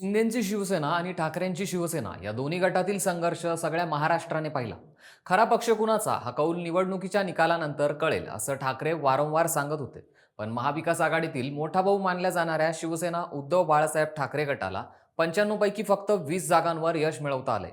शिंदेची शिवसेना आणि ठाकरेंची शिवसेना या दोन्ही गटातील संघर्ष सगळ्या महाराष्ट्राने पाहिला. खरा पक्ष कुणाचा? हा कौल निवडणुकीच्या निकालानंतर कळेल असं ठाकरे वारंवार सांगत होते. पण महाविकास आघाडीतील मोठा भाऊ मानल्या जाणाऱ्या शिवसेना उद्धव बाळासाहेब ठाकरे गटाला पंच्याण्णव पैकी फक्त वीस जागांवर यश मिळवता आलंय.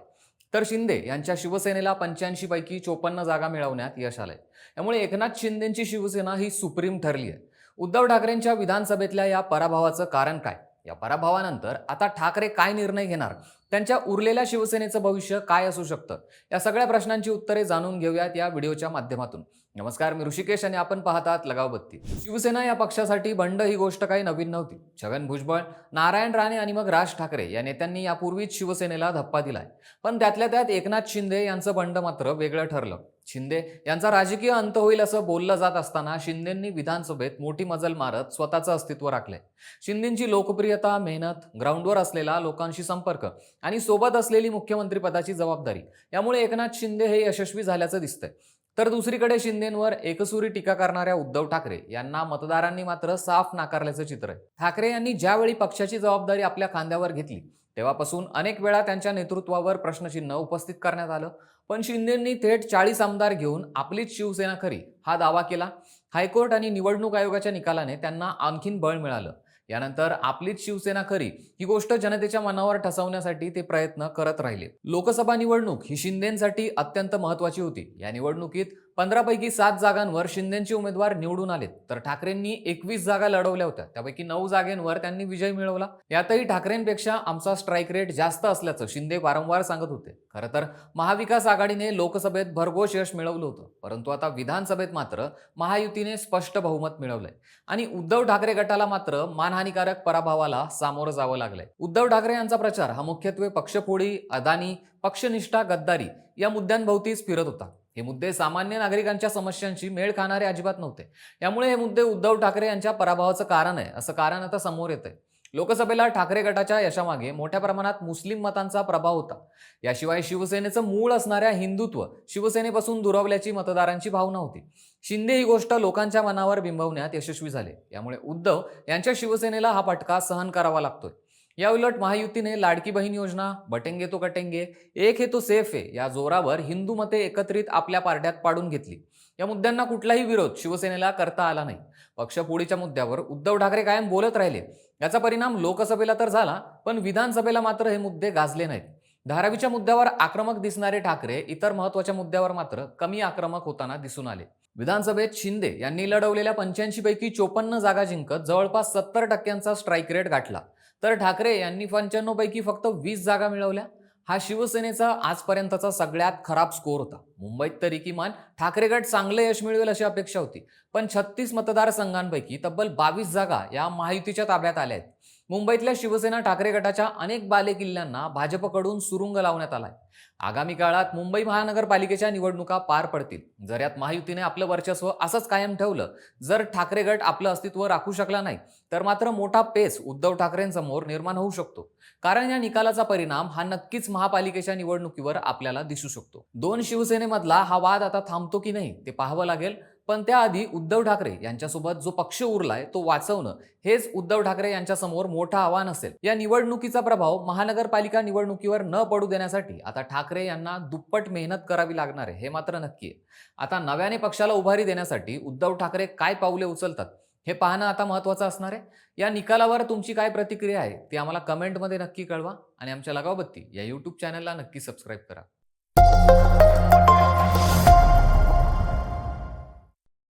तर शिंदे यांच्या शिवसेनेला पंच्याऐंशी पैकी चोपन्न जागा मिळवण्यात यश आलंय. त्यामुळे एकनाथ शिंदेची शिवसेना ही सुप्रीम ठरली आहे उद्धव ठाकरेंच्या विधानसभेतल्या या पराभवाचं कारण काय? या पराभवानंतर आता ठाकरे काय निर्णय घेणार? त्यांच्या उरलेल्या शिवसेनेचं भविष्य काय असू शकतं? या सगळ्या प्रश्नांची उत्तरे जाणून घेऊयात या व्हिडिओच्या माध्यमातून. नमस्कार मी ऋषिकेश आणि आपण पाहतात लगाव बत्ती. शिवसेना या पक्षासाठी बंड ही गोष्ट काही नवीन नव्हती. छगन भुजबळ नारायण राणे आणि मग राज ठाकरे या नेत्यांनी यापूर्वीच शिवसेनेला धप्पा दिलाय. पण त्यातल्या त्यात एकनाथ शिंदे यांचं बंड मात्र वेगळं ठरलं. शिंदे यांचा राजकीय अंत होईल असं बोललं जात असताना शिंदेंनी विधानसभेत मोठी मजल मारत स्वतःचं अस्तित्व राखलंय शिंदेची लोकप्रियता मेहनत ग्राउंडवर असलेला लोकांशी संपर्क आणि सोबत असलेली मुख्यमंत्रीपदाची जबाबदारी यामुळे एकनाथ शिंदे हे यशस्वी झाल्याचं दिसतंय. तर दुसरीकडे शिंदेंवर एकसुरी टीका करणाऱ्या उद्धव ठाकरे यांना मतदारांनी मात्र साफ नाकारल्याचं चित्र आहे. ठाकरे यांनी ज्यावेळी पक्षाची जबाबदारी आपल्या खांद्यावर घेतली तेव्हापासून अनेक वेळा त्यांच्या नेतृत्वावर प्रश्नचिन्ह उपस्थित करण्यात आलं. पण शिंदेंनी थेट चाळीस आमदार घेऊन आपलीच शिवसेना खरी हा दावा केला. हायकोर्ट आणि निवडणूक आयोगाच्या निकालाने त्यांना आणखीन बळ मिळालं. यानंतर आपलीच शिवसेना खरी ही गोष्ट जनतेच्या मनावर ठसवण्यासाठी ते प्रयत्न करत राहिले. लोकसभा निवडणूक ही शिंदेसाठी अत्यंत महत्वाची होती. या निवडणुकीत पंधरापैकी सात जागांवर शिंदेचे उमेदवार निवडून आलेत. तर ठाकरेंनी एकवीस जागा लढवल्या होत्या. त्यापैकी नऊ जागेंवर त्यांनी विजय मिळवला. यातही ठाकरेंपेक्षा आमचा स्ट्राईक रेट जास्त असल्याचं शिंदे वारंवार सांगत होते. खरं तर महाविकास आघाडीने लोकसभेत भरघोष यश मिळवलं होतं. परंतु आता विधानसभेत मात्र महायुतीने स्पष्ट बहुमत मिळवलंय. आणि उद्धव ठाकरे गटाला मात्र मानहानिकारक पराभवाला सामोरं जावं लागलंय. उद्धव ठाकरे यांचा प्रचार हा मुख्यत्वे पक्षफोडी अदानी पक्षनिष्ठा गद्दारी या मुद्द्यांभोवतीच फिरत होता. हे मुद्दे सामान्य नागरिकांच्या समस्यांशी मेळ खाणारे अजिबात नव्हते. यामुळे हे मुद्दे उद्धव ठाकरे यांच्या पराभवाचं कारण आहे असं कारण आता समोर येतंय. लोकसभेला ठाकरे गटाच्या यशामागे मोठ्या प्रमाणात मुस्लिम मतांचा प्रभाव होता. याशिवाय शिवसेनेचं मूळ असणाऱ्या हिंदुत्व शिवसेनेपासून दुरावल्याची मतदारांची भावना होती. शिंदे ही गोष्ट लोकांच्या मनावर बिंबवण्यात यशस्वी झाले. यामुळे उद्धव यांच्या शिवसेनेला हा फटका सहन करावा लागतोय. या उलट महायुतीने लाडकी बहीण योजना बटेंगे तो कटेंगे एक हे तो सेफ आहे या जोरावर हिंदू मते एकत्रित आपल्या पारड्यात पाडून घेतली. या मुद्द्यांना कुठलाही विरोध शिवसेनेला करता आला नाही. पक्षफोडीच्या मुद्द्यावर उद्धव ठाकरे कायम बोलत राहिले. याचा परिणाम लोकसभेला तर झाला पण विधानसभेला मात्र हे मुद्दे गाजले नाहीत. धारावीच्या मुद्द्यावर आक्रमक दिसणारे ठाकरे इतर महत्त्वाच्या मुद्द्यावर मात्र कमी आक्रमक होताना दिसून आले. विधानसभेत शिंदे यांनी लढवलेल्या पंच्याऐंशी पैकी चोपन्न जागा जिंकत जवळपास सत्तर टक्क्यांचा स्ट्राईक रेट गाठला. तर ठाकरे यांनी पंच्याण्णवपैकी फक्त वीस जागा मिळवल्या. हा शिवसेनेचा आजपर्यंतचा सगळ्यात खराब स्कोर होता. मुंबईत तरी किमान ठाकरे गट चांगले यश मिळवेल अशी अपेक्षा होती. पण छत्तीस मतदारसंघांपैकी तब्बल बावीस जागा या महायुतीच्या ताब्यात आल्या आहेत. मुंबईतल्या शिवसेना ठाकरे गटाच्या अनेक बालेकिल्ल्यांना भाजपकडून सुरुंग लावण्यात आलाय. आगामी काळात मुंबई महानगरपालिकेच्या निवडणुका पार पडतील. जर यात महायुतीने आपलं वर्चस्व असंच कायम ठेवलं जर ठाकरे गट आपलं अस्तित्व राखू शकला नाही तर मात्र मोठा पेस उद्धव ठाकरेंसमोर निर्माण होऊ शकतो. कारण या निकालाचा परिणाम हा नक्कीच महापालिकेच्या निवडणुकीवर आपल्याला दिसू शकतो. दोन शिवसेनेमधला हा वाद आता थांबतो की नाही ते पाहावं लागेल. पण त्याआधी उद्धव ठाकरे यांच्यासोबत जो पक्ष उरलाय तो वाचवणं हेच उद्धव ठाकरे यांच्यासमोर मोठं आव्हान असेल. या निवडणुकीचा प्रभाव महानगरपालिका निवडणुकीवर न पडू देण्यासाठी आता ठाकरे यांना दुप्पट मेहनत करावी लागणार आहे हे मात्र नक्की आहे. आता नव्याने पक्षाला उभारी देण्यासाठी उद्धव ठाकरे काय पावले उचलतात हे पाहणं आता महत्त्वाचं असणार आहे? या निकालावर तुमची काय प्रतिक्रिया आहे ती आम्हाला कमेंटमध्ये नक्की कळवा आणि आमच्या लगावबत्ती या यूट्यूब चॅनलला नक्की सबस्क्राईब करा.